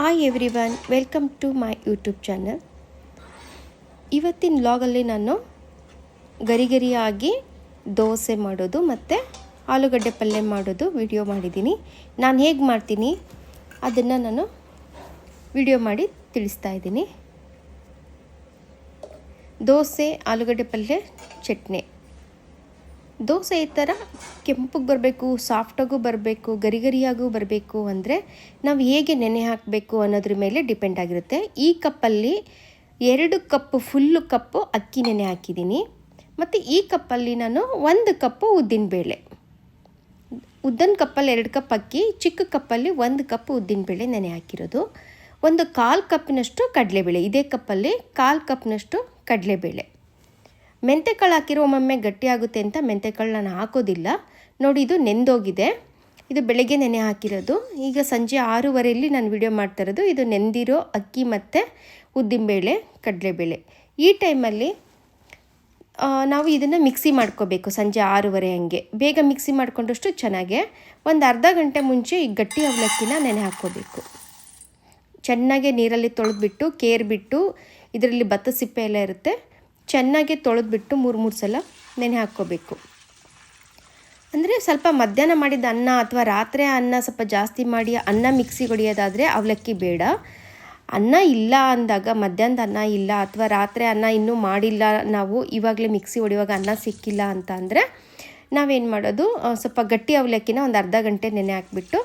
Hi everyone welcome to my YouTube channel ಇವತ್ತಿನ ಲಾಗಲ್ಲಿ ನಾನು ಗರಿ ಗರಿಯಾಗಿ ದೋಸೆ ಮಾಡೋದು ಮತ್ತು ಆಲೂಗಡ್ಡೆ ಪಲ್ಯ ಮಾಡೋದು ವಿಡಿಯೋ ಮಾಡಿದ್ದೀನಿ. ನಾನು ಹೇಗೆ ಮಾಡ್ತೀನಿ ಅದನ್ನು ನಾನು ವಿಡಿಯೋ ಮಾಡಿ ತಿಳಿಸ್ತಾ ಇದ್ದೀನಿ. ದೋಸೆ, ಆಲೂಗಡ್ಡೆ ಪಲ್ಯ, ಚಟ್ನಿ. ದೋಸೆ ಈ ಥರ ಕೆಂಪಗೆ ಬರಬೇಕು, ಸಾಫ್ಟಾಗೂ ಬರಬೇಕು ಗರಿ ಗರಿಯಾಗೂ ಬರಬೇಕು ಅಂದರೆ ನಾವು ಹೇಗೆ ನೆನೆ ಹಾಕಬೇಕು ಅನ್ನೋದ್ರ ಮೇಲೆ ಡಿಪೆಂಡ್ ಆಗಿರುತ್ತೆ. ಈ ಕಪ್ಪಲ್ಲಿ ಎರಡು ಕಪ್ಪು ಫುಲ್ಲು ಕಪ್ಪು ಅಕ್ಕಿ ನೆನೆ ಹಾಕಿದ್ದೀನಿ. ಮತ್ತು ಈ ಕಪ್ಪಲ್ಲಿ ನಾನು ಒಂದು ಕಪ್ಪು ಉದ್ದಿನಬೇಳೆ ಉದ್ದನ ಕಪ್ಪಲ್ಲಿ ಎರಡು ಕಪ್ ಅಕ್ಕಿ, ಚಿಕ್ಕ ಕಪ್ಪಲ್ಲಿ ಒಂದು ಕಪ್ ಉದ್ದಿನಬೇಳೆ ನೆನೆ ಹಾಕಿರೋದು. ಒಂದು ಕಾಲು ಕಪ್ಪಿನಷ್ಟು ಕಡಲೆಬೇಳೆ. ಇದೇ ಕಪ್ಪಲ್ಲಿ ಕಾಲು ಕಪ್ನಷ್ಟು ಕಡಲೆಬೇಳೆ. ಮೆಂತೆಕಾಳು ಹಾಕಿರೋ ಒಮ್ಮೊಮ್ಮೆ ಗಟ್ಟಿಯಾಗುತ್ತೆ ಅಂತ ಮೆಂತೆಕಾಳು ನಾನು ಹಾಕೋದಿಲ್ಲ. ನೋಡಿ, ಇದು ನೆಂದೋಗಿದೆ. ಇದು ಬೆಳಗ್ಗೆ ನೆನೆ ಹಾಕಿರೋದು. ಈಗ ಸಂಜೆ ಆರೂವರೆಯಲ್ಲಿ ನಾನು ವಿಡಿಯೋ ಮಾಡ್ತಾ ಇರೋದು. ಇದು ನೆಂದಿರೋ ಅಕ್ಕಿ ಮತ್ತು ಉದ್ದಿನಬೇಳೆ, ಕಡಲೆಬೇಳೆ. ಈ ಟೈಮಲ್ಲಿ ನಾವು ಇದನ್ನು ಮಿಕ್ಸಿ ಮಾಡ್ಕೋಬೇಕು ಸಂಜೆ ಆರೂವರೆ ಹಂಗೆ. ಬೇಗ ಮಿಕ್ಸಿ ಮಾಡಿಕೊಂಡಷ್ಟು ಚೆನ್ನಾಗೆ. ಒಂದು ಅರ್ಧ ಗಂಟೆ ಮುಂಚೆ ಈ ಗಟ್ಟಿ ಅವಲಕ್ಕಿನ ನೆನೆ ಹಾಕ್ಕೋಬೇಕು. ಚೆನ್ನಾಗೆ ನೀರಲ್ಲಿ ತೊಳೆದ್ಬಿಟ್ಟು, ಕೇರ್ಬಿಟ್ಟು, ಇದರಲ್ಲಿ ಭತ್ತ ಸಿಪ್ಪೆ ಎಲ್ಲ ಇರುತ್ತೆ. ಚೆನ್ನಾಗಿ ತೊಳೆದ್ಬಿಟ್ಟು ಮೂರು ಮೂರು ಸಲ ನೆನೆ ಹಾಕ್ಕೋಬೇಕು. ಅಂದರೆ ಸ್ವಲ್ಪ ಮಧ್ಯಾಹ್ನ ಮಾಡಿದ ಅನ್ನ ಅಥವಾ ರಾತ್ರಿ ಅನ್ನ ಸ್ವಲ್ಪ ಜಾಸ್ತಿ ಮಾಡಿ ಅನ್ನ ಮಿಕ್ಸಿಗೆ ಹೊಡಿಯೋದಾದರೆ ಅವಲಕ್ಕಿ ಬೇಡ. ಅನ್ನ ಇಲ್ಲ ಅಂದಾಗ, ಮಧ್ಯಾಹ್ನದ ಅನ್ನ ಇಲ್ಲ ಅಥವಾ ರಾತ್ರಿ ಅನ್ನ ಇನ್ನೂ ಮಾಡಿಲ್ಲ, ನಾವು ಇವಾಗಲೇ ಮಿಕ್ಸಿ ಹೊಡೆಯುವಾಗ ಅನ್ನ ಸಿಕ್ಕಿಲ್ಲ ಅಂತ ಅಂದರೆ ನಾವೇನು ಮಾಡೋದು? ಸ್ವಲ್ಪ ಗಟ್ಟಿ ಅವಲಕ್ಕಿನ ಒಂದು ಅರ್ಧ ಗಂಟೆ ನೆನೆ ಹಾಕ್ಬಿಟ್ಟು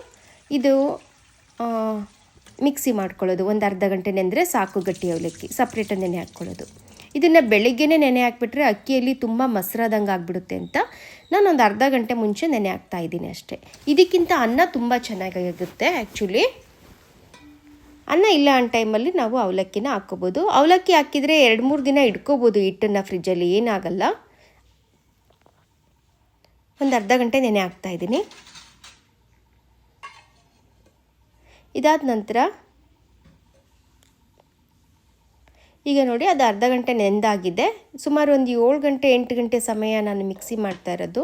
ಇದು ಮಿಕ್ಸಿ ಮಾಡ್ಕೊಳ್ಳೋದು. ಒಂದು ಅರ್ಧ ಗಂಟೆ ನೆಂದರೆ ಸಾಕು ಗಟ್ಟಿ ಅವಲಕ್ಕಿ. ಸಪ್ರೇಟಾಗಿ ನೆನೆ ಹಾಕ್ಕೊಳ್ಳೋದು. ಇದನ್ನು ಬೆಳಿಗ್ಗೆನೇ ನೆನೆ ಹಾಕ್ಬಿಟ್ರೆ ಅಕ್ಕಿಯಲ್ಲಿ ತುಂಬ ಮೊಸರಾದಂಗೆ ಆಗಿಬಿಡುತ್ತೆ ಅಂತ ನಾನು ಒಂದು ಅರ್ಧ ಗಂಟೆ ಮುಂಚೆ ನೆನೆ ಹಾಕ್ತಾ ಇದ್ದೀನಿ ಅಷ್ಟೇ. ಇದಕ್ಕಿಂತ ಅನ್ನ ತುಂಬ ಚೆನ್ನಾಗಿರುತ್ತೆ ಆ್ಯಕ್ಚುಲಿ ಅನ್ನ ಇಲ್ಲ ಆ ಟೈಮಲ್ಲಿ ನಾವು ಅವಲಕ್ಕಿನ ಹಾಕ್ಕೋಬೋದು. ಅವಲಕ್ಕಿ ಹಾಕಿದರೆ ಎರಡು ಮೂರು ದಿನ ಇಟ್ಕೋಬೋದು ಹಿಟ್ಟನ್ನು ಫ್ರಿಜ್ಜಲ್ಲಿ ಏನಾಗಲ್ಲ. ಒಂದು ಅರ್ಧ ಗಂಟೆ ನೆನೆ ಹಾಕ್ತಾ ಇದ್ದೀನಿ. ಇದಾದ ನಂತರ ಈಗ ನೋಡಿ ಅದು ಅರ್ಧ ಗಂಟೆ ನೆಂದಾಗಿದೆ. ಸುಮಾರು ಒಂದು ಏಳು ಗಂಟೆ, ಎಂಟು ಗಂಟೆ ಸಮಯ ನಾನು ಮಿಕ್ಸಿ ಮಾಡ್ತಾ ಇರೋದು.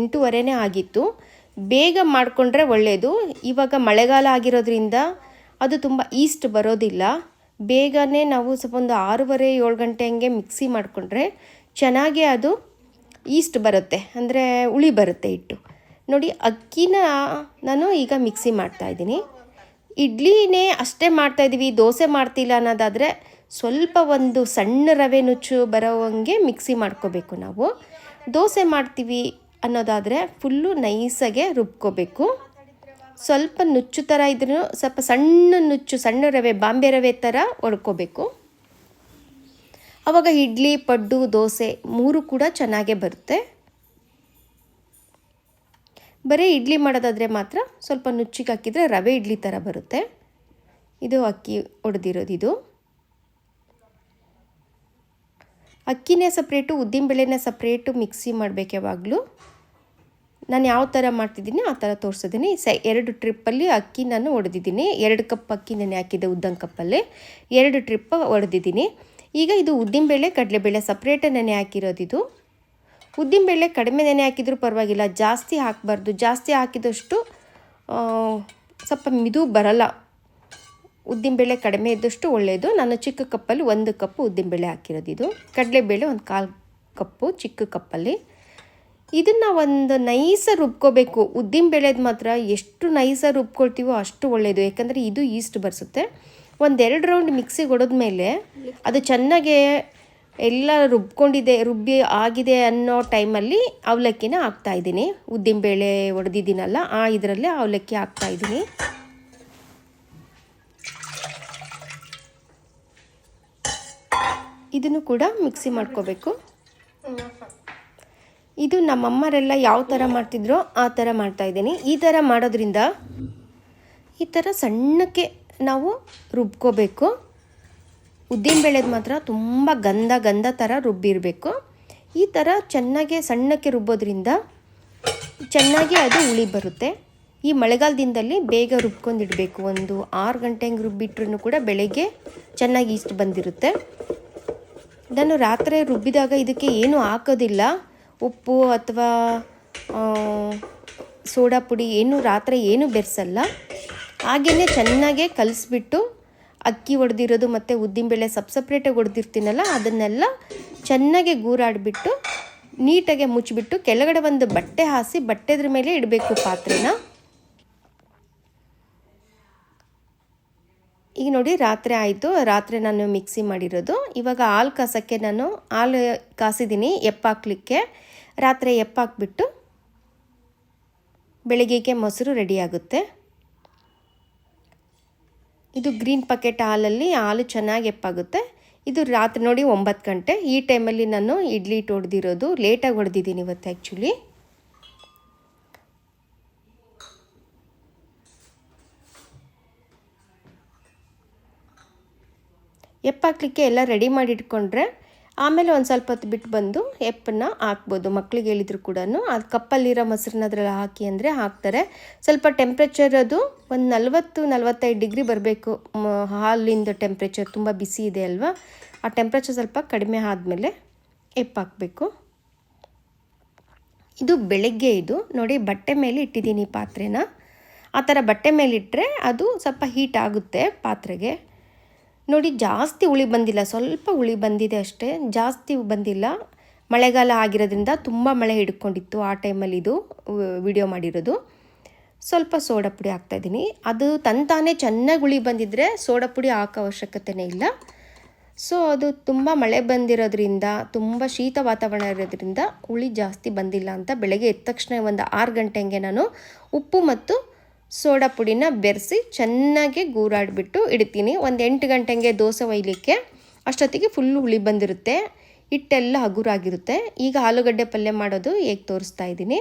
ಎಂಟೂವರೆನೇ ಆಗಿತ್ತು. ಬೇಗ ಮಾಡಿಕೊಂಡ್ರೆ ಒಳ್ಳೆಯದು ಇವಾಗ ಮಳೆಗಾಲ ಆಗಿರೋದ್ರಿಂದ ಅದು ತುಂಬ ಈಸ್ಟ್ ಬರೋದಿಲ್ಲ. ಬೇಗನೆ ನಾವು ಸ್ವಲ್ಪ ಒಂದು ಆರೂವರೆ, ಏಳು ಗಂಟೆ ಹಂಗೆ ಮಿಕ್ಸಿ ಮಾಡಿಕೊಂಡ್ರೆ ಚೆನ್ನಾಗೇ ಅದು ಈಸ್ಟ್ ಬರುತ್ತೆ. ಅಂದರೆ ಹುಳಿ ಬರುತ್ತೆ ಹಿಟ್ಟು. ನೋಡಿ, ಅಕ್ಕಿನ ನಾನು ಈಗ ಮಿಕ್ಸಿ ಮಾಡ್ತಾಯಿದ್ದೀನಿ ಇಡ್ಲಿನೇ ಅಷ್ಟೇ ಮಾಡ್ತಾಯಿದ್ದೀವಿ ದೋಸೆ ಮಾಡ್ತಿಲ್ಲ ಅನ್ನೋದಾದರೆ ಸ್ವಲ್ಪ ಒಂದು ಸಣ್ಣ ರವೆ ನುಚ್ಚು ಬರೋವಂಗೆ ಮಿಕ್ಸಿ ಮಾಡ್ಕೋಬೇಕು ನಾವು. ದೋಸೆ ಮಾಡ್ತೀವಿ ಅನ್ನೋದಾದರೆ ಫುಲ್ಲು ನೈಸಾಗೆ ರುಬ್ಕೋಬೇಕು. ಸ್ವಲ್ಪ ನುಚ್ಚು ಥರ ಇದ್ರೂ ಸ್ವಲ್ಪ ಸಣ್ಣ ನುಚ್ಚು, ಸಣ್ಣ ರವೆ, ಬಾಂಬೆ ರವೆ ಥರ ಒಡ್ಕೋಬೇಕು. ಆವಾಗ ಇಡ್ಲಿ, ಪಡ್ಡು, ದೋಸೆ ಮೂರು ಕೂಡ ಚೆನ್ನಾಗೇ ಬರುತ್ತೆ. ಬರೀ ಇಡ್ಲಿ ಮಾಡೋದಾದರೆ ಮಾತ್ರ ಸ್ವಲ್ಪ ನುಚ್ಚಿಗೆ ಹಾಕಿದರೆ ರವೆ ಇಡ್ಲಿ ಥರ ಬರುತ್ತೆ. ಇದು ಅಕ್ಕಿ ಒಡೆದಿರೋದಿದು ಅಕ್ಕಿನೇ ಸಪ್ರೇಟು ಉದ್ದಿನಬೇಳೆನೇ ಸಪ್ರೇಟು ಮಿಕ್ಸಿ ಮಾಡಬೇಕು ಯಾವಾಗಲೂ. ನಾನು ಯಾವ ಥರ ಮಾಡ್ತಿದ್ದೀನಿ, ಆ ಥರ ತೋರಿಸಿದ್ದೀನಿ. ಸ, ಎರಡು ಟ್ರಿಪ್ಪಲ್ಲಿ ಅಕ್ಕಿ ನಾನು ಹೊಡೆದಿದ್ದೀನಿ ಎರಡು ಕಪ್ ಅಕ್ಕಿ ನೆನೆ ಹಾಕಿದ್ದೆ ಉದ್ದನ ಕಪ್ಪಲ್ಲಿ. ಎರಡು ಟ್ರಿಪ್ಪ ಹೊಡೆದಿದ್ದೀನಿ ಈಗ ಇದು ಉದ್ದಿನಬೇಳೆ ಕಡಲೆಬೇಳೆ ಸಪ್ರೇಟೇ ನೆನೆ ಹಾಕಿರೋದಿದು ಉದ್ದಿನ ಉದ್ದಿನಬೇಳೆ ಕಡಿಮೆ ನೆನೆ ಹಾಕಿದರೂ ಪರವಾಗಿಲ್ಲ, ಜಾಸ್ತಿ ಹಾಕಬಾರ್ದು. ಜಾಸ್ತಿ ಹಾಕಿದಷ್ಟು ಸ್ವಲ್ಪ ಮಿದು ಬರಲ್ಲ. ಉದ್ದಿನಬೇಳೆ ಕಡಿಮೆ ಇದ್ದಷ್ಟು ಒಳ್ಳೆಯದು ನಾನು ಚಿಕ್ಕ ಕಪ್ಪಲ್ಲಿ ಒಂದು ಕಪ್ಪು ಉದ್ದಿನಬೇಳೆ ಹಾಕಿರೋದು ಇದು. ಕಡಲೆಬೇಳೆ ಒಂದು ಕಾಲು ಕಪ್ಪು ಚಿಕ್ಕ ಕಪ್ಪಲ್ಲಿ. ಇದನ್ನು ಒಂದು ನೈಸ ರುಬ್ಕೋಬೇಕು. ಉದ್ದಿನಬೇಳೆದು ಮಾತ್ರ ಎಷ್ಟು ನೈಸ ರುಬ್ಕೊಳ್ತೀವೋ ಅಷ್ಟು ಒಳ್ಳೆಯದು ಯಾಕಂದರೆ ಇದು ಈಸ್ಟ್ ಬರ್ಸುತ್ತೆ. ಒಂದೆರಡು ರೌಂಡ್ ಮಿಕ್ಸಿಗೆ ಹೊಡೆದ್ಮೇಲೆ ಅದು ಚೆನ್ನಾಗೆ ಎಲ್ಲ ರುಬ್ಕೊಂಡಿದೆ, ರುಬ್ಬಿ ಆಗಿದೆ ಅನ್ನೋ ಟೈಮಲ್ಲಿ ಅವಲಕ್ಕಿನ ಹಾಕ್ತಾಯಿದ್ದೀನಿ ಉದ್ದಿನಬೇಳೆ ಒಡೆದಿದ್ದೀನಲ್ಲ, ಆ ಇದರಲ್ಲೇ ಅವಲಕ್ಕಿ ಹಾಕ್ತಾಯಿದ್ದೀನಿ ಇದನ್ನು ಕೂಡ ಮಿಕ್ಸಿ ಮಾಡ್ಕೋಬೇಕು. ಇದು ನಮ್ಮಮ್ಮರೆಲ್ಲ ಯಾವ ಥರ ಮಾಡ್ತಿದ್ರೋ ಆ ಥರ ಮಾಡ್ತಾಯಿದ್ದೀನಿ ಈ ಥರ ಮಾಡೋದ್ರಿಂದ ಈ ಥರ ಸಣ್ಣಕ್ಕೆ ನಾವು ರುಬ್ಕೋಬೇಕು. ಉದ್ದಿನಬೇಳೆದು ಮಾತ್ರ ತುಂಬ ಗಂಧ ಗಂಧ ಥರ ರುಬ್ಬಿರಬೇಕು. ಈ ಥರ ಚೆನ್ನಾಗಿ ಸಣ್ಣಕ್ಕೆ ರುಬ್ಬೋದ್ರಿಂದ ಚೆನ್ನಾಗಿ ಅದು ಉಳಿ ಬರುತ್ತೆ. ಈ ಮಳೆಗಾಲದಿಂದಲ್ಲಿ ಬೇಗ ರುಬ್ಕೊಂಡಿಡಬೇಕು ಒಂದು ಆರು ಗಂಟೆ ಹಂಗೆ ರುಬ್ಬಿಟ್ರೂ ಕೂಡ ಬೆಳಗ್ಗೆ ಚೆನ್ನಾಗಿ ಇಷ್ಟು ಬಂದಿರುತ್ತೆ. ನಾನು ರಾತ್ರಿ ರುಬ್ಬಿದಾಗ ಇದಕ್ಕೆ ಏನೂ ಹಾಕೋದಿಲ್ಲ. ಉಪ್ಪು ಅಥವಾ ಸೋಡಾ ಪುಡಿ ಏನು ರಾತ್ರಿ ಏನು ಬೆರೆಸಲ್ಲ. ಹಾಗೆಯೇ ಚೆನ್ನಾಗೆ ಕಲಿಸ್ಬಿಟ್ಟು ಅಕ್ಕಿ ಹೊಡೆದಿರೋದು ಮತ್ತು ಉದ್ದಿನಬೇಳೆ ಸಪ್ ಸಪ್ರೇಟಾಗಿ ಹೊಡೆದಿರ್ತೀನಲ್ಲ ಅದನ್ನೆಲ್ಲ ಚೆನ್ನಾಗೆ ಗೂರಾಡಿಬಿಟ್ಟು ನೀಟಾಗೆ ಮುಚ್ಚಿಬಿಟ್ಟು ಕೆಳಗಡೆ ಒಂದು ಬಟ್ಟೆ ಹಾಸಿ ಬಟ್ಟೆದ್ರ ಮೇಲೆ ಇಡಬೇಕು ಪಾತ್ರೆನ. ಈಗ ನೋಡಿ ರಾತ್ರಿ ಆಯಿತು. ರಾತ್ರಿ ನಾನು ಮಿಕ್ಸಿ ಮಾಡಿರೋದು. ಇವಾಗ ಹಾಲು ಕಾಸೋಕ್ಕೆ ನಾನು ಹಾಲು ಕಾಸಿದ್ದೀನಿ ಎಪ್ಪಾಕ್ಲಿಕ್ಕೆ. ರಾತ್ರಿ ಎಪ್ಪಾಕ್ಬಿಟ್ಟು ಬೆಳಗ್ಗೆಗೆ ಮೊಸರು ರೆಡಿಯಾಗುತ್ತೆ ಇದು ಗ್ರೀನ್ ಪಕೆಟ್ ಹಾಲಲ್ಲಿ ಹಾಲು ಚೆನ್ನಾಗಿ ಎಪ್ಪಾಗುತ್ತೆ. ಇದು ರಾತ್ರಿ ನೋಡಿ ಒಂಬತ್ತು ಗಂಟೆ. ಈ ಟೈಮಲ್ಲಿ ನಾನು ಇಡ್ಲಿ ಹಿಟ್ಟು ಹೊಡೆದಿರೋದು ಲೇಟಾಗಿ ಹೊಡೆದಿದ್ದೀನಿ ಇವತ್ತು ಆ್ಯಕ್ಚುಲಿ ಎಪ್ಪಾಕ್ಲಿಕ್ಕೆ ಎಲ್ಲ ರೆಡಿ ಮಾಡಿ ಇಟ್ಕೊಂಡ್ರೆ ಆಮೇಲೆ ಒಂದು ಸ್ವಲ್ಪ ಹೊತ್ತು ಬಿಟ್ಟು ಬಂದು ಎಪ್ಪನ್ನ ಹಾಕ್ಬೋದು. ಮಕ್ಳಿಗೆ ಹೇಳಿದ್ರು ಕೂಡ ಅದು ಕಪ್ಪಲ್ಲಿರೋ ಮೊಸರನ್ನ ಅದರಲ್ಲಿ ಹಾಕಿ ಅಂದರೆ ಹಾಕ್ತಾರೆ. ಸ್ವಲ್ಪ ಟೆಂಪ್ರೇಚರ್ ಅದು ಒಂದು ನಲ್ವತ್ತು, ನಲ್ವತ್ತೈದು ಡಿಗ್ರಿ ಬರಬೇಕು. ಹಾಲಿಂದ ಟೆಂಪ್ರೇಚರ್ ತುಂಬ ಬಿಸಿ ಇದೆ ಅಲ್ವಾ? ಆ ಟೆಂಪ್ರೇಚರ್ ಸ್ವಲ್ಪ ಕಡಿಮೆ ಆದಮೇಲೆ ಎಪ್ಪಾಕಬೇಕು. ಇದು ಬೆಳಗ್ಗೆ ಇದು. ನೋಡಿ, ಬಟ್ಟೆ ಮೇಲೆ ಇಟ್ಟಿದ್ದೀನಿ ಪಾತ್ರೆನ. ಆ ಥರ ಬಟ್ಟೆ ಮೇಲೆ ಇಟ್ಟರೆ ಅದು ಸ್ವಲ್ಪ ಹೀಟ್ ಆಗುತ್ತೆ ಪಾತ್ರೆಗೆ. ನೋಡಿ ಜಾಸ್ತಿ ಹುಳಿ ಬಂದಿಲ್ಲ, ಸ್ವಲ್ಪ ಹುಳಿ ಬಂದಿದೆ ಅಷ್ಟೇ, ಜಾಸ್ತಿ ಬಂದಿಲ್ಲ. ಮಳೆಗಾಲ ಆಗಿರೋದ್ರಿಂದ ತುಂಬ ಮಳೆ ಹಿಡ್ಕೊಂಡಿತ್ತು ಆ ಟೈಮಲ್ಲಿ ಇದು ವಿಡಿಯೋ ಮಾಡಿರೋದು. ಸ್ವಲ್ಪ ಸೋಡಾ ಪುಡಿ ಹಾಕ್ತಾಯಿದ್ದೀನಿ ಅದು ತಂತಾನೆ ಚೆನ್ನಾಗಿ ಹುಳಿ ಬಂದಿದ್ದರೆ ಸೋಡಾ ಪುಡಿ ಹಾಕೋ ಅವಶ್ಯಕತೆಯೇ ಇಲ್ಲ. ಸೊ ಅದು ತುಂಬ ಮಳೆ ಬಂದಿರೋದ್ರಿಂದ, ತುಂಬ ಶೀತ ವಾತಾವರಣ ಇರೋದ್ರಿಂದ ಹುಳಿ ಜಾಸ್ತಿ ಬಂದಿಲ್ಲ ಅಂತ ಬೆಳಗ್ಗೆ ಎದ್ದ ತಕ್ಷಣ ಒಂದು ಆರು ಗಂಟೆ ಹಂಗೆ ನಾನು ಉಪ್ಪು ಮತ್ತು ಸೋಡಾ ಪುಡಿನ ಬೆರೆಸಿ ಚೆನ್ನಾಗಿ ಗೂರಾಡಿಬಿಟ್ಟು ಇಡ್ತೀನಿ. ಒಂದು ಎಂಟು ಗಂಟೆಗೆ ದೋಸೆ ಒಯ್ಲಿಕ್ಕೆ ಅಷ್ಟೊತ್ತಿಗೆ ಫುಲ್ಲು ಹುಳಿ ಬಂದಿರುತ್ತೆ. ಹಿಟ್ಟೆಲ್ಲ ಹಗುರಾಗಿರುತ್ತೆ. ಈಗ ಆಲೂಗಡ್ಡೆ ಪಲ್ಯ ಮಾಡೋದು ಹೇಗೆ ತೋರಿಸ್ತಾ ಇದ್ದೀನಿ.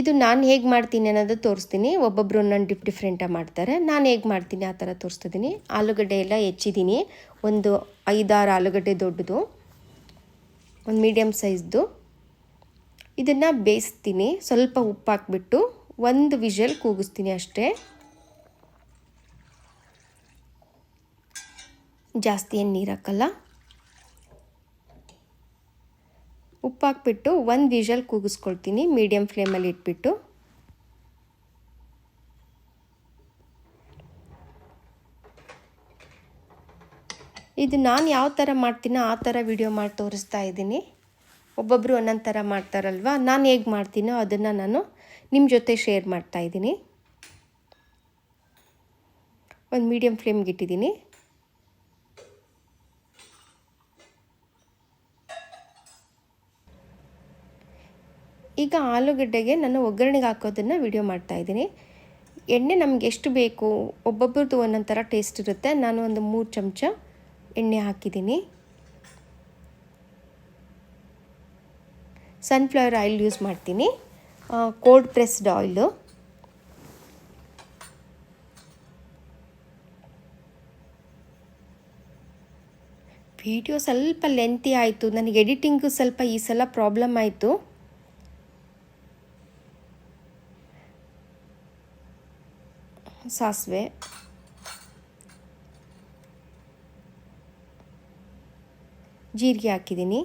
ಇದು ನಾನು ಹೇಗೆ ಮಾಡ್ತೀನಿ ಅನ್ನೋದು ತೋರಿಸ್ತೀನಿ. ಒಬ್ಬೊಬ್ಬರು ನನ್ನ ಡಿಫ್ ಡಿಫ್ರೆಂಟಾಗಿ ಮಾಡ್ತಾರೆ. ನಾನು ಹೇಗೆ ಮಾಡ್ತೀನಿ ಆ ಥರ ತೋರಿಸ್ತಿದ್ದೀನಿ ಆಲೂಗಡ್ಡೆ ಎಲ್ಲ ಹೆಚ್ಚಿದ್ದೀನಿ. ಒಂದು ಐದಾರು ಆಲೂಗಡ್ಡೆ ದೊಡ್ಡದು. ಒಂದು ಮೀಡಿಯಮ್ ಸೈಜ್ದು ಇದನ್ನು ಬೇಯಿಸ್ತೀನಿ. ಸ್ವಲ್ಪ ಉಪ್ಪು ಹಾಕ್ಬಿಟ್ಟು ಒಂದು ವಿಷಲ್ ಕೂಗಿಸ್ತೀನಿ ಅಷ್ಟೇ. ಜಾಸ್ತಿ ಏನು ನೀರು ಹಾಕಲ್ಲ. ಉಪ್ಪು ಹಾಕ್ಬಿಟ್ಟು ಒಂದು ವಿಷಲ್ ಕೂಗಿಸ್ಕೊಳ್ತೀನಿ ಮೀಡಿಯಮ್ ಫ್ಲೇಮಲ್ಲಿ ಇಟ್ಬಿಟ್ಟು. ಇದು ನಾನು ಯಾವ ಥರ ಮಾಡ್ತೀನೋ ಆ ಥರ ವಿಡಿಯೋ ಮಾಡಿ ತೋರಿಸ್ತಾ ಇದ್ದೀನಿ. ಒಬ್ಬೊಬ್ಬರು ಒಂದೊಂದು ಥರ ಮಾಡ್ತಾರಲ್ವ? ನಾನು ಹೇಗೆ ಮಾಡ್ತೀನೋ ಅದನ್ನು ನಾನು ನಿಮ್ಮ ಜೊತೆ ಶೇರ್ ಮಾಡ್ತಾ ಇದ್ದೀನಿ. ಒಂದು ಮೀಡಿಯಮ್ ಫ್ಲೇಮ್ಗೆ ಇಟ್ಟಿದ್ದೀನಿ. ಈಗ ಆಲೂಗಡ್ಡೆಗೆ ನಾನು ಒಗ್ಗರಣೆಗೆ ಹಾಕೋದನ್ನು ವಿಡಿಯೋ ಮಾಡ್ತಾ ಇದ್ದೀನಿ. ಎಣ್ಣೆ ನಮ್ಗೆ ಎಷ್ಟು ಬೇಕು, ಒಬ್ಬೊಬ್ರದ್ದು ಒಂದೊಂದು ಥರ ಟೇಸ್ಟ್ ಇರುತ್ತೆ. ನಾನು ಒಂದು ಮೂರು ಚಮಚ ಎಣ್ಣೆ ಹಾಕಿದ್ದೀನಿ. ಸನ್ಫ್ಲವರ್ ಆಯಿಲ್ ಯೂಸ್ ಮಾಡ್ತೀನಿ. ಕೋಲ್ಡ್ ಪ್ರೆಸ್ಡ್ ಆಯಿಲು ವಿಡಿಯೋ ಸ್ವಲ್ಪ ಲೆಂತಿ ಆಯಿತು. ನನಗೆ ಎಡಿಟಿಂಗು ಸ್ವಲ್ಪ ಈ ಸಲ ಪ್ರಾಬ್ಲಮ್ ಆಯಿತು. ಸಾಸಿವೆ. ಜೀರಿಗೆ ಹಾಕಿದ್ದೀನಿ.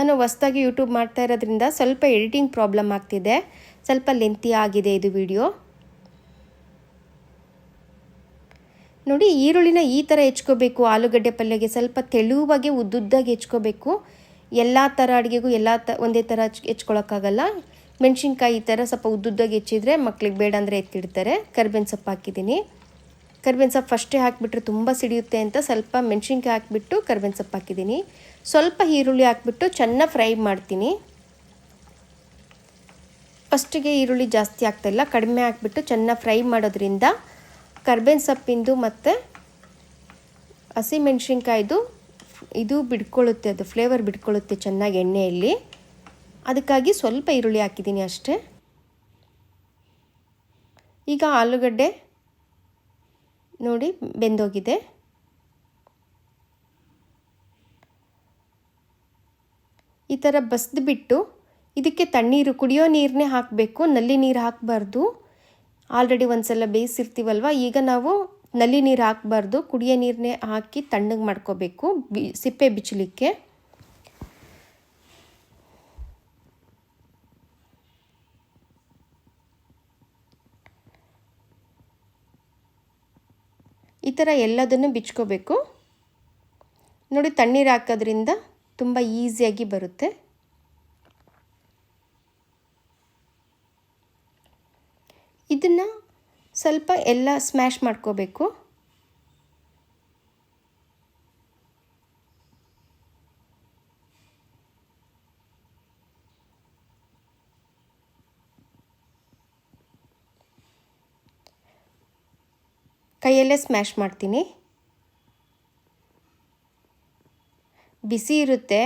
ನಾನು ಹೊಸ್ದಾಗಿ ಯೂಟ್ಯೂಬ್ ಮಾಡ್ತಾ ಇರೋದ್ರಿಂದ ಸ್ವಲ್ಪ ಎಡಿಟಿಂಗ್ ಪ್ರಾಬ್ಲಮ್ ಆಗ್ತಿದೆ. ಸ್ವಲ್ಪ ಲೆಂತಿ ಆಗಿದೆ ಇದು ವಿಡಿಯೋ ನೋಡಿ, ಈರುಳ್ಳಿನ ಈ ಥರ ಹೆಚ್ಕೋಬೇಕು. ಆಲೂಗಡ್ಡೆ ಪಲ್ಯಗೆ ಸ್ವಲ್ಪ ತೆಳುವಾಗೆ, ಉದ್ದುದ್ದಾಗಿ ಹೆಚ್ಕೋಬೇಕು. ಎಲ್ಲ ಥರ ಅಡುಗೆಗೂ ಎಲ್ಲ ತ, ಒಂದೇ ಥರ ಹೆಚ್ಕೊಳಕ್ಕಾಗಲ್ಲ. ಮೆಣಸಿನ್ಕಾಯಿ ಈ ಥರ ಸ್ವಲ್ಪ ಉದ್ದುದ್ದಾಗಿ ಹೆಚ್ಚಿದ್ರೆ ಮಕ್ಳಿಗೆ ಬೇಡ ಅಂದರೆ ಎತ್ತಿಡ್ತಾರೆ. ಕರ್ಬೇವಿನ ಸೊಪ್ಪು ಹಾಕಿದ್ದೀನಿ. ಕರ್ಬೇವಿನ ಸೊಪ್ಪು ಫಸ್ಟೇ ಹಾಕಿಬಿಟ್ರೆ ತುಂಬ ಸಿಡಿಯುತ್ತೆ ಅಂತ ಸ್ವಲ್ಪ ಮೆಣಸಿನ್ಕಾಯಿ ಹಾಕಿಬಿಟ್ಟು ಕರ್ಬೇವಿನ ಸೊಪ್ಪು ಹಾಕಿದ್ದೀನಿ. ಸ್ವಲ್ಪ ಈರುಳ್ಳಿ ಹಾಕಿಬಿಟ್ಟು ಚೆನ್ನಾಗಿ ಫ್ರೈ ಮಾಡ್ತೀನಿ. ಫಸ್ಟಿಗೆ ಈರುಳ್ಳಿ ಜಾಸ್ತಿ ಆಗ್ತಾಯಿಲ್ಲ ಕಡಿಮೆ ಹಾಕಿಬಿಟ್ಟು ಚೆನ್ನಾಗಿ ಫ್ರೈ ಮಾಡೋದ್ರಿಂದ ಕರ್ಬೇವಿನ ಸೊಪ್ಪಿಂದು ಮತ್ತು ಹಸಿಮೆಣ್ಸಿನ್ಕಾಯ್ದು ಇದು ಬಿಡ್ಕೊಳ್ಳುತ್ತೆ, ಅದು ಫ್ಲೇವರ್ ಬಿಡ್ಕೊಳ್ಳುತ್ತೆ ಚೆನ್ನಾಗಿ ಎಣ್ಣೆಯಲ್ಲಿ. ಅದಕ್ಕಾಗಿ ಸ್ವಲ್ಪ ಈರುಳ್ಳಿ ಹಾಕಿದ್ದೀನಿ ಅಷ್ಟೇ. ಈಗ ಆಲೂಗಡ್ಡೆ ನೋಡಿ ಬೆಂದೋಗಿದೆ. ಈ ಥರ ಬಸ್ದುಬಿಟ್ಟು ಇದಕ್ಕೆ ತಣ್ಣೀರು ಕುಡಿಯೋ ನೀರನ್ನೇ ಹಾಕಬೇಕು, ನಲ್ಲಿ ನೀರು ಹಾಕಬಾರ್ದು. ಆಲ್ರೆಡಿ ಒಂದು ಸಲ ಬೇಯಿಸಿರ್ತೀವಲ್ವ, ಈಗ ನಾವು ನಲ್ಲಿ ನೀರು ಹಾಕಬಾರ್ದು, ಕುಡಿಯೋ ನೀರನ್ನೇ ಹಾಕಿ ತಣ್ಣಗೆ ಮಾಡ್ಕೋಬೇಕು, ಬಿ, ಸಿಪ್ಪೆ ಬಿಚ್ಚಲಿಕ್ಕೆ. ಈ ಥರ ಎಲ್ಲದನ್ನು ಬಿಚ್ಕೋಬೇಕು. ನೋಡಿ ತಣ್ಣೀರು ಹಾಕೋದ್ರಿಂದ ತುಂಬ ಈಸಿಯಾಗಿ ಬರುತ್ತೆ. ಇದನ್ನು ಸ್ವಲ್ಪ ಎಲ್ಲ ಸ್ಮ್ಯಾಶ್ ಮಾಡ್ಕೋಬೇಕು. ಕೈಯಲ್ಲೇ ಸ್ಮ್ಯಾಶ್ ಮಾಡ್ತೀನಿ. ಬಿಸಿ ಇರುತ್ತೆ.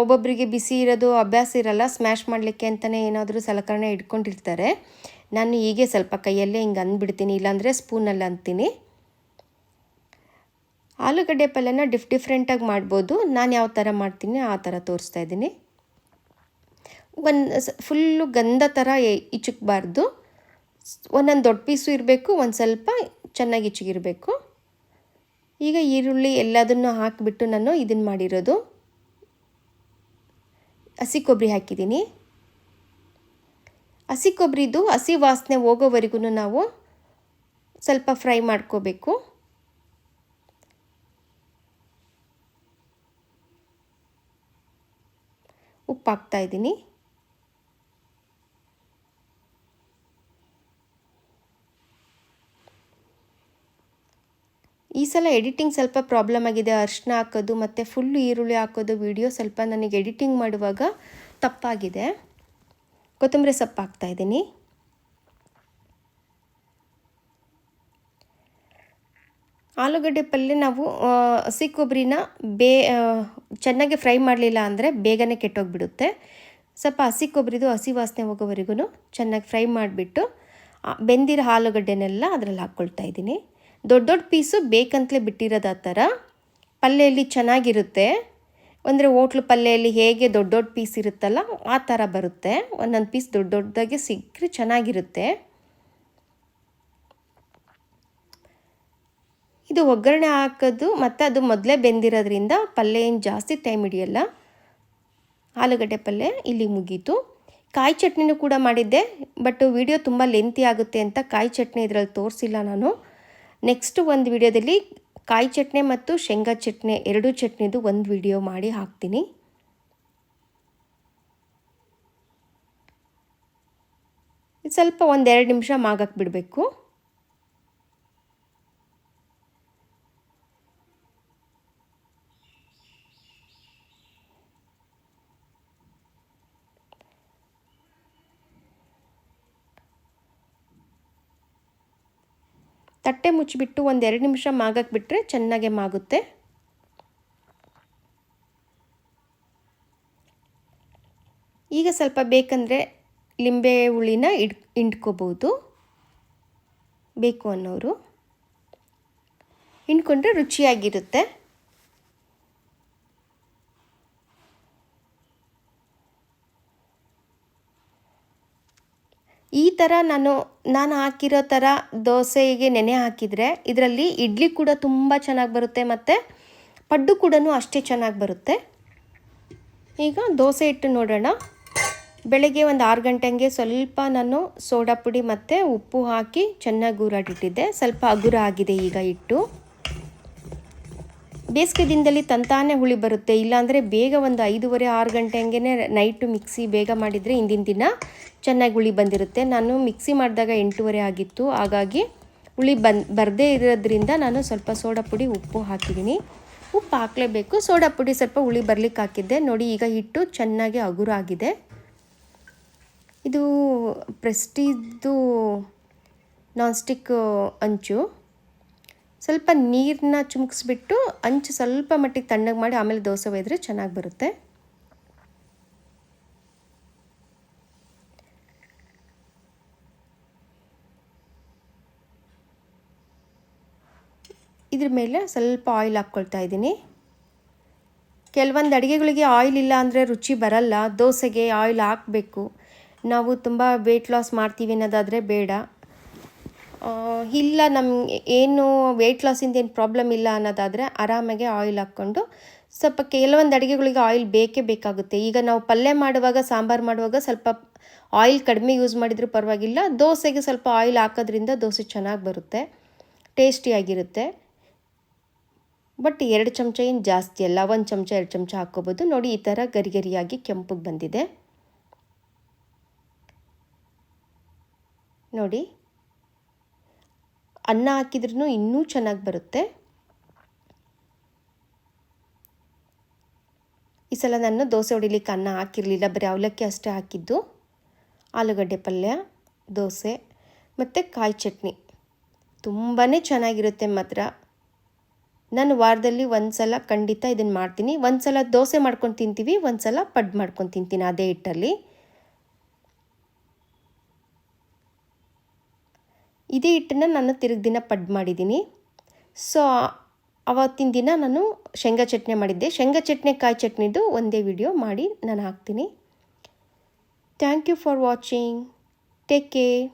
ಒಬ್ಬೊಬ್ಬರಿಗೆ ಬಿಸಿ ಇರೋದು ಅಭ್ಯಾಸ ಇರಲ್ಲ, ಸ್ಮ್ಯಾಶ್ ಮಾಡಲಿಕ್ಕೆ ಅಂತಲೇ ಏನಾದರೂ ಸಲಕರಣೆ ಇಟ್ಕೊಂಡಿರ್ತಾರೆ. ನಾನು ಹೀಗೆ ಸ್ವಲ್ಪ ಕೈಯಲ್ಲೇ ಹಿಂಗೆ ಅಂದ್ಬಿಡ್ತೀನಿ, ಇಲ್ಲಾಂದರೆ ಸ್ಪೂನಲ್ಲಿ ಅಂತೀನಿ. ಆಲೂಗಡ್ಡೆ ಪಲ್ಯನ ಡಿಫ್ ಡಿಫ್ರೆಂಟಾಗಿ ಮಾಡ್ಬೋದು. ನಾನು ಯಾವ ಥರ ಮಾಡ್ತೀನಿ ಆ ಥರ ತೋರಿಸ್ತಾ ಇದ್ದೀನಿ. ಒಂದು ಫುಲ್ಲು ಗಂಧ ಥರ ಇಚ್ಚಕ್ಬಾರ್ದು ಒಂದೊಂದು ದೊಡ್ಡ ಪೀಸು ಇರಬೇಕು, ಒಂದು ಸ್ವಲ್ಪ ಚೆನ್ನಾಗಿ ಇಚ್ಚಿಗಿರಬೇಕು. ಈಗ ಈರುಳ್ಳಿ ಎಲ್ಲದನ್ನು ಹಾಕಿಬಿಟ್ಟು ನಾನು ಇದನ್ನು ಮಾಡಿರೋದು. ಹಸಿ ಕೊಬ್ಬರಿ ಹಾಕಿದ್ದೀನಿ. ಹಸಿ ಕೊಬ್ಬರಿದು ಹಸಿ ವಾಸನೆ ಹೋಗೋವರೆಗೂ ನಾವು ಸ್ವಲ್ಪ ಫ್ರೈ ಮಾಡ್ಕೋಬೇಕು. ಉಪ್ಪು ಹಾಕ್ತಾ ಈ ಸಲ ಎಡಿಟಿಂಗ್ ಸ್ವಲ್ಪ ಪ್ರಾಬ್ಲಮ್ ಆಗಿದೆ. ಅರ್ಶಿನ ಹಾಕೋದು ಮತ್ತು ಫುಲ್ಲು ಈರುಳ್ಳಿ ಹಾಕೋದು ವಿಡಿಯೋ ಸ್ವಲ್ಪ ನನಗೆ ಎಡಿಟಿಂಗ್ ಮಾಡುವಾಗ ತಪ್ಪಾಗಿದೆ. ಕೊತ್ತಂಬರಿ ಸೊಪ್ಪು ಹಾಕ್ತಾಯಿದ್ದೀನಿ ಆಲೂಗಡ್ಡೆ ಪಲ್ಯ ನಾವು ಹಸಿ ಕೊಬ್ಬರಿನ ಬೇ ಚೆನ್ನಾಗಿ ಫ್ರೈ ಮಾಡಲಿಲ್ಲ ಅಂದರೆ ಬೇಗನೆ ಕೆಟ್ಟೋಗ್ಬಿಡುತ್ತೆ. ಸ್ವಲ್ಪ ಹಸಿ ಕೊಬ್ಬರಿದು ಹಸಿ ವಾಸನೆ ಹೋಗೋವರೆಗೂ ಚೆನ್ನಾಗಿ ಫ್ರೈ ಮಾಡಿಬಿಟ್ಟು ಬೆಂದಿರೋ ಆಲೂಗಡ್ಡೆನೆಲ್ಲ ಅದರಲ್ಲಿ ಹಾಕ್ಕೊಳ್ತಾ ಇದ್ದೀನಿ. ದೊಡ್ಡ ದೊಡ್ಡ ಪೀಸು ಬೇಕಂತಲೇ ಬಿಟ್ಟಿರೋದು ಆ ಥರ. ಪಲ್ಯಲ್ಲಿ ಚೆನ್ನಾಗಿರುತ್ತೆ. ಅಂದರೆ ಓಟ್ಲು ಪಲ್ಯಲ್ಲಿ ಹೇಗೆ ದೊಡ್ಡ ದೊಡ್ಡ ಪೀಸ್ ಇರುತ್ತಲ್ಲ ಆ ಥರ ಬರುತ್ತೆ. ಒಂದೊಂದು ಪೀಸ್ ದೊಡ್ಡ ದೊಡ್ಡದಾಗೆ ಸಿಕ್ಕರೆ ಚೆನ್ನಾಗಿರುತ್ತೆ. ಇದು ಒಗ್ಗರಣೆ ಹಾಕೋದು ಮತ್ತು ಅದು ಮೊದಲೇ ಬೆಂದಿರೋದ್ರಿಂದ ಪಲ್ಯ ಏನು ಜಾಸ್ತಿ ಟೈಮ್ ಹಿಡಿಯಲ್ಲ. ಆಲೂಗಡ್ಡೆ ಪಲ್ಯ ಇಲ್ಲಿ ಮುಗೀತು. ಕಾಯಿ ಚಟ್ನಿನೂ ಕೂಡ ಮಾಡಿದ್ದೆ ಬಟ್ ವಿಡಿಯೋ ತುಂಬ ಲೆಂತಿ ಆಗುತ್ತೆ ಅಂತ ಕಾಯಿ ಚಟ್ನಿ ಇದರಲ್ಲಿ ತೋರಿಸಿಲ್ಲ ನಾನು. ನೆಕ್ಸ್ಟ್ ಒಂದು ವಿಡಿಯೋದಲ್ಲಿ ಕಾಯಿ ಚಟ್ನಿ ಮತ್ತು ಶೇಂಗಾ ಚಟ್ನಿ, ಎರಡೂ ಚಟ್ನಿದು ಒಂದು ವಿಡಿಯೋ ಮಾಡಿ ಹಾಕ್ತೀನಿ. ಸ್ವಲ್ಪ ಒಂದೆರಡು ನಿಮಿಷ ಮಾಗಕ್ಕೆ ಬಿಡಬೇಕು. ತಟ್ಟೆ ಮುಚ್ಚಿಬಿಟ್ಟು ಒಂದು ಎರಡು ನಿಮಿಷ ಮಾಗಕ್ಕೆ ಬಿಟ್ಟರೆ ಚೆನ್ನಾಗೆ ಮಾಗುತ್ತೆ. ಈಗ ಸ್ವಲ್ಪ ಬೇಕಂದರೆ ಲಿಂಬೆ ಹುಳಿನ ಇಡ್, ಹಿಂಡ್ಕೋಬೋದು. ಬೇಕು ಅನ್ನೋರು. ಹಿಂಡ್ಕೊಂಡ್ರೆ ರುಚಿಯಾಗಿರುತ್ತೆ. ಈ ಥರ ನಾನು ನಾನು ಹಾಕಿರೋ ಥರ ದೋಸೆಗೆ ನೆನೆ ಹಾಕಿದರೆ ಇದರಲ್ಲಿ ಇಡ್ಲಿ ಕೂಡ ತುಂಬ ಚೆನ್ನಾಗಿ ಬರುತ್ತೆ ಮತ್ತು ಪಡ್ಡು ಕೂಡ ಅಷ್ಟೇ ಚೆನ್ನಾಗಿ ಬರುತ್ತೆ. ಈಗ ದೋಸೆ ಇಟ್ಟು ನೋಡೋಣ. ಬೆಳಗ್ಗೆ ಒಂದು ಆರು ಗಂಟೆಗೆ ಸ್ವಲ್ಪ ನಾನು ಸೋಡಾ ಪುಡಿ ಮತ್ತು ಉಪ್ಪು ಹಾಕಿ ಚೆನ್ನಾಗಿ ಊರಾಡಿಟ್ಟಿದ್ದೆ. ಸ್ವಲ್ಪ ಹಗುರ ಆಗಿದೆ ಈಗ ಇಟ್ಟು ಬೇಸಿಗೆ ದಿನದಲ್ಲಿ ತಂತಾನೆ ಹುಳಿ ಬರುತ್ತೆ. ಇಲ್ಲಾಂದರೆ ಬೇಗ ಒಂದು ಐದೂವರೆ, ಆರು ಗಂಟೆ ಹಂಗೆ ನೈಟು ಮಿಕ್ಸಿ ಬೇಗ ಮಾಡಿದರೆ ಹಿಂದಿನ ದಿನ ಚೆನ್ನಾಗಿ ಹುಳಿ ಬಂದಿರುತ್ತೆ. ನಾನು ಮಿಕ್ಸಿ ಮಾಡಿದಾಗ ಎಂಟೂವರೆ ಆಗಿತ್ತು. ಹಾಗಾಗಿ ಹುಳಿ ಬಂದು ಬರದೇ ಇರೋದ್ರಿಂದ ನಾನು ಸ್ವಲ್ಪ ಸೋಡಾ ಪುಡಿ, ಉಪ್ಪು ಹಾಕಿದ್ದೀನಿ. ಉಪ್ಪು ಹಾಕಲೇಬೇಕು. ಸೋಡಾ ಪುಡಿ ಸ್ವಲ್ಪ ಹುಳಿ ಬರ್ಲಿಕ್ಕೆ ಹಾಕಿದ್ದೆ. ನೋಡಿ ಈಗ ಹಿಟ್ಟು ಚೆನ್ನಾಗಿ ಹಗುರ ಆಗಿದೆ ಇದು ಪ್ರೆಸ್ಟೀಜು ನಾನ್ಸ್ಟಿಕ್ ಅಂಚು. ಸ್ವಲ್ಪ ನೀರನ್ನ ಚುಮುಕ್ಸ್ಬಿಟ್ಟು ಅಂಚು ಸ್ವಲ್ಪ ಮಟ್ಟಿಗೆ ತಣ್ಣಗೆ ಮಾಡಿ ಆಮೇಲೆ ದೋಸೆ ಒಯ್ದರೆ ಚೆನ್ನಾಗಿ ಬರುತ್ತೆ. ಇದ್ರ ಮೇಲೆ ಸ್ವಲ್ಪ ಆಯಿಲ್ ಹಾಕ್ಕೊಳ್ತಾ ಇದ್ದೀನಿ. ಕೆಲವೊಂದು ಅಡುಗೆಗಳಿಗೆ ಆಯಿಲ್ ಇಲ್ಲ ಅಂದರೆ ರುಚಿ ಬರಲ್ಲ. ದೋಸೆಗೆ ಆಯಿಲ್ ಹಾಕಬೇಕು. ನಾವು ತುಂಬ ವೆಯ್ಟ್ ಲಾಸ್ ಮಾಡ್ತೀವಿ ಅನ್ನೋದಾದರೆ ಬೇಡ. ಇಲ್ಲ ನಮ್ಗೆ ಏನು ವೆಯ್ಟ್ ಲಾಸಿಂದ ಏನು ಪ್ರಾಬ್ಲಮ್ ಇಲ್ಲ ಅನ್ನೋದಾದರೆ ಆರಾಮಾಗಿ ಆಯಿಲ್ ಹಾಕ್ಕೊಂಡು ಸ್ವಲ್ಪ ಕೆಲವೊಂದು ಅಡುಗೆಗಳಿಗೆ ಆಯಿಲ್ ಬೇಕೇ ಬೇಕಾಗುತ್ತೆ. ಈಗ ನಾವು ಪಲ್ಯ ಮಾಡುವಾಗ, ಸಾಂಬಾರು ಮಾಡುವಾಗ ಸ್ವಲ್ಪ ಆಯಿಲ್ ಕಡಿಮೆ ಯೂಸ್ ಮಾಡಿದರೂ ಪರವಾಗಿಲ್ಲ. ದೋಸೆಗೆ ಸ್ವಲ್ಪ ಆಯಿಲ್ ಹಾಕೋದ್ರಿಂದ ದೋಸೆ ಚೆನ್ನಾಗಿ ಬರುತ್ತೆ ಟೇಸ್ಟಿಯಾಗಿರುತ್ತೆ ಬಟ್ ಎರಡು ಚಮಚ ಏನು ಜಾಸ್ತಿ ಅಲ್ಲ, ಒಂದು ಚಮಚ, ಎರಡು ಚಮಚ ಹಾಕ್ಕೋಬೋದು. ನೋಡಿ, ಈ ಥರ ಗರಿಗರಿಯಾಗಿ ಕೆಂಪಗೆ ಬಂದಿದೆ. ನೋಡಿ ಅನ್ನ ಹಾಕಿದ್ರೂ ಇನ್ನೂ ಚೆನ್ನಾಗಿ ಬರುತ್ತೆ. ಈ ಸಲ ನಾನು ದೋಸೆ ಹೊಡಿಲಿಕ್ಕೆ ಅನ್ನ ಹಾಕಿರಲಿಲ್ಲ, ಬರೀ ಅವಲಕ್ಕಿ ಅಷ್ಟೇ ಹಾಕಿದ್ದು. ಆಲೂಗಡ್ಡೆ ಪಲ್ಯ, ದೋಸೆ ಮತ್ತು ಕಾಯಿ ಚಟ್ನಿ. ತುಂಬಾ ಚೆನ್ನಾಗಿರುತ್ತೆ ಮಾತ್ರ. ನಾನು ವಾರದಲ್ಲಿ ಒಂದು ಸಲ ಖಂಡಿತ ಇದನ್ನು ಮಾಡ್ತೀನಿ. ಒಂದು ಸಲ ದೋಸೆ ಮಾಡ್ಕೊಂಡು ತಿಂತೀವಿ ಒಂದು ಸಲ ಪಡ್ ಮಾಡ್ಕೊಂಡು ತಿಂತೀನಿ ಅದೇ ಹಿಟ್ಟಲ್ಲಿ. ಇದೇ ಹಿಟ್ಟನ್ನು ನಾನು ತಿರುಗಿ ದಿನ ಪಡ್ ಮಾಡಿದ್ದೀನಿ. ಸೊ ಅವತ್ತಿನ ದಿನ ನಾನು ಶೇಂಗಾ ಚಟ್ನಿ ಮಾಡಿದ್ದೆ. ಶೇಂಗಾ ಚಟ್ನಿ, ಕಾಯಿ ಚಟ್ನಿದು ಒಂದೇ ವಿಡಿಯೋ ಮಾಡಿ ನಾನು ಹಾಕ್ತೀನಿ. Thank you for watching take care